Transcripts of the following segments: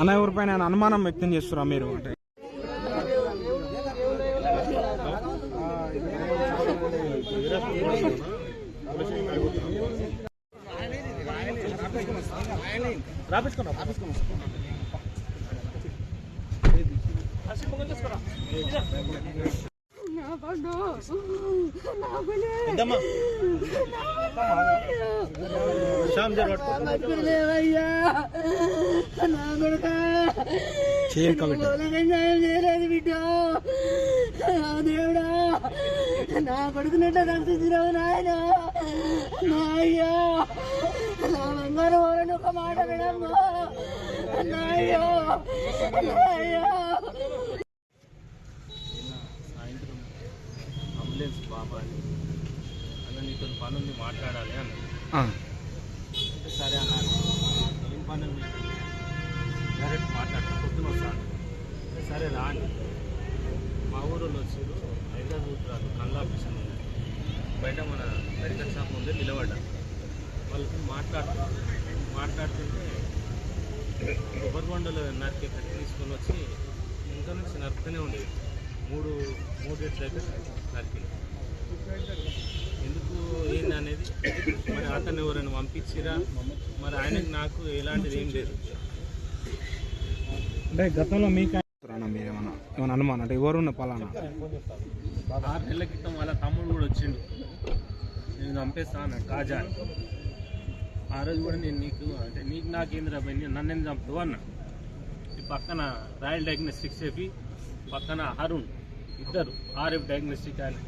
అన్న ఎవరిపైన నేను అనుమానం వ్యక్తం చేస్తున్నా మీరు? అంటే నా పండు చేయలేదు బిడ్డ దేవుడా. నా కొడుకునట్ల రక్షించినావు నాయన? నా అయ్యా. నా బంగారు ఒక మాట వినమ్మా. నా అయ్యా. నా అయ్యా సాయంత్రం అంబులెన్స్ బాబా అని అన్న నీతో పని ఉంది మాట్లాడాలి అంటే సరే అన్నాను ఏం పని ఉంది డైరెక్ట్ మాట్లాడతా పొద్దున వస్తాను సరే రా అని. మా ఊరిలో వచ్చారు హైదరాబాద్ రాదు కళ్ళ ఆపరేషన్ ఉంది బయట మన మెడికల్ షాప్ ముందే నిలబడ్డా. వాళ్ళతో మాట్లాడుతూ మాట్లాడుతుంటే కొబ్బరి బండలు నరికి కట్టి తీసుకొని వచ్చి ఇంకా నుంచి నరుకుతూనే ఉండేది. మూడు మూడు డేట్స్ అయితే నరికి ఎందుకు ఏంది అనేది మరి అతను ఎవరైనా పంపించిరా? మరి ఆయనకి నాకు ఎలాంటిది ఏం లేదు. అంటే గతంలో మీకు అన్న మీరు ఏమన్నా అనుమానం? అంటే ఎవరున్న పలానా? ఆరు నెలల క్రితం వాళ్ళ తమ్ముడు కూడా వచ్చిండు. నేను చంపేస్తా అన్నాడు కాజా అని. ఆ రోజు కూడా నేను నీకు అంటే నీకు నాకేంద్రా నన్ను ఎందుకు చంపుతావు అన్నా. ఈ పక్కన రాయల్ డయాగ్నోస్టిక్స్ చెప్పి పక్కన అరుణ్ ఇద్దరు ఆర్ఎఫ్ డయాగ్నోస్టిక్ అని.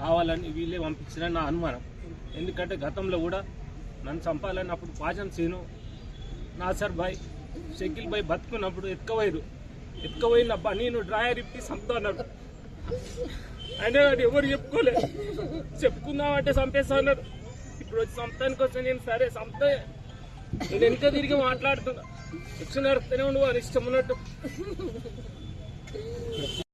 కావాలని వీళ్ళే పంపించారని నా అనుమానం. ఎందుకంటే గతంలో కూడా నన్ను చంపాలని అప్పుడు పాచన్ సీను నాసర్ భాయ్ షకిల్ భాయ్ బతుకున్నప్పుడు ఎత్తుకపోయారు ఎత్తుకపోయినబ్బా నేను డ్రాయర్ ఇప్పి చంపుతా అన్నాడు. అయినా ఎవరు చెప్పుకోలే. చెప్పుకుందామంటే చంపేస్తా అన్నారు ఇప్పుడు వచ్చి చంపడానికి వస్తే నేను సరే చంపే నేను ఎంత తిరిగి మాట్లాడుతున్నా. ఎక్స్ నడుపుతూనే ఉండు అని ఇష్టం ఉన్నట్టు.